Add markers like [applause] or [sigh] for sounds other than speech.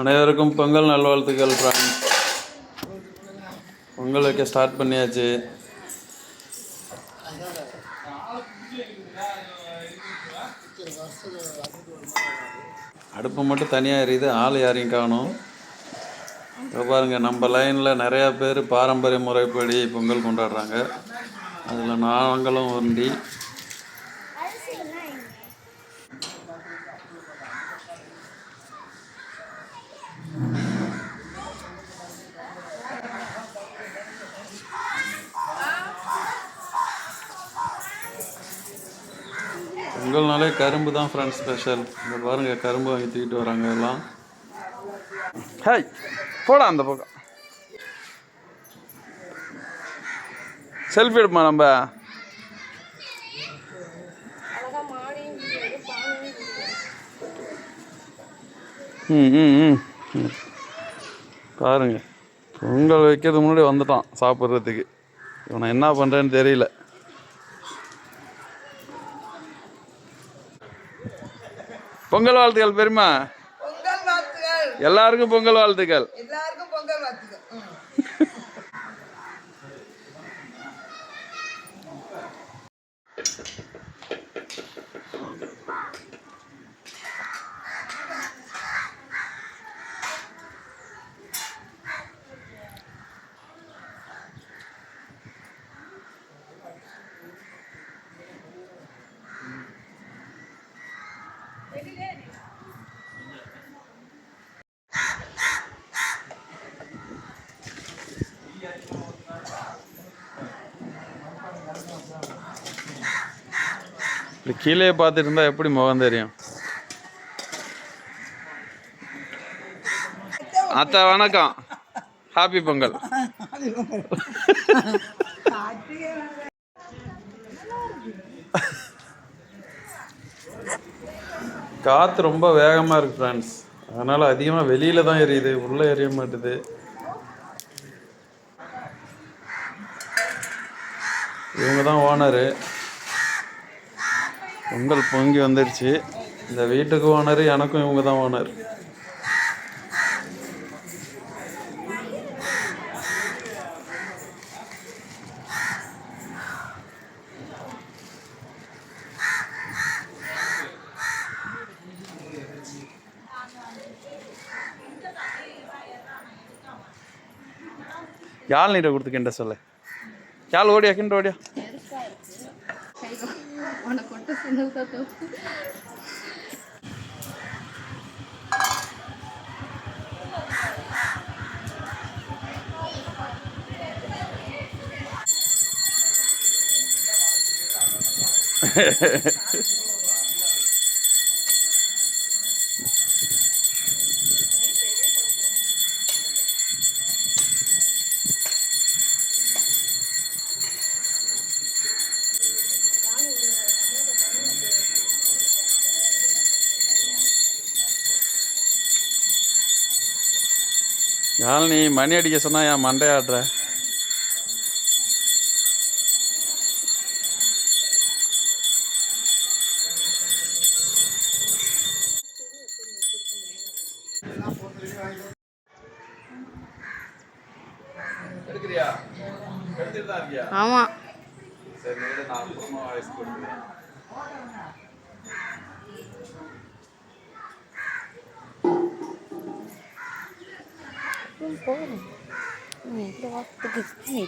அனைவருக்கும் பொங்கல் நல்வாழ்த்துக்கள் ஃப்ரெண்ட்ஸ் பொங்கல் வைக்க ஸ்டார்ட் பண்ணியாச்சு. அடுப்பு மட்டும் தனியாக எரியுது. ஆள் யாரையும் காணும். இப்போ பாருங்கள் நம்ம லைனில் நிறையா பேர் பாரம்பரிய முறைப்படி பொங்கல் கொண்டாடுறாங்க. அதில் நாங்களும் உண்டி பொங்கல்னாலே கரும்பு தான் ஃப்ரெண்ட்ஸ் ஸ்பெஷல் இங்கே பாருங்க கரும்பு வாங்கி தூக்கிட்டு வராங்க எல்லாம். ஹாய் போடா அந்த பக்கம். செல்ஃபி எடுப்போம் நம்ம. ம் ம் ம். ம். பாருங்க. பொங்கல் வைக்கிறதுக்கு முன்னாடி வந்துட்டான் சாப்பிட்றதுக்கு. இவனை என்ன பண்ணுறேன்னு தெரியல. பொங்கல் வாழ்த்துக்கள் பெருமா. வாழ்த்துகள் எல்லாருக்கும் பொங்கல் வாழ்த்துக்கள். எல்லாருக்கும் பொங்கல் வாழ்த்துக்கள். இப்படி கீழே பார்த்துட்டு இருந்தா எப்படி முகம் தெரியும்? அத்தா வணக்கம். ஹாப்பி பொங்கல். [laughs] [laughs] காற்று ரொம்ப வேகமாக இருக்குது ஃப்ரெண்ட்ஸ் அதனால் அதிகமாக வெளியில் தான் எரியுது உள்ளே எரிய மாட்டுது. இவங்க தான் ஓனரு. பொங்கல் பொங்கி வந்துடுச்சு இந்த வீட்டுக்கு ஓனர் எனக்கும் இவங்க தான் ஓனர். யாழ் நீரை கொடுத்துக்கின்ற சொல்லு. யாழ் ஓடியா கிண்ட ஓடியா? Hehehehe [laughs] மட்டும் சின்னதா தோப்பு யாழ் நீ மணி அடிக்க சொன்னா என் மண்டை ஆடுற எடுக்கிறியா? எடுத்துட்டு தான் இருக்கியா? ஆமா. சரி நான் বলব মেয়েগুলো অত কিছু নেই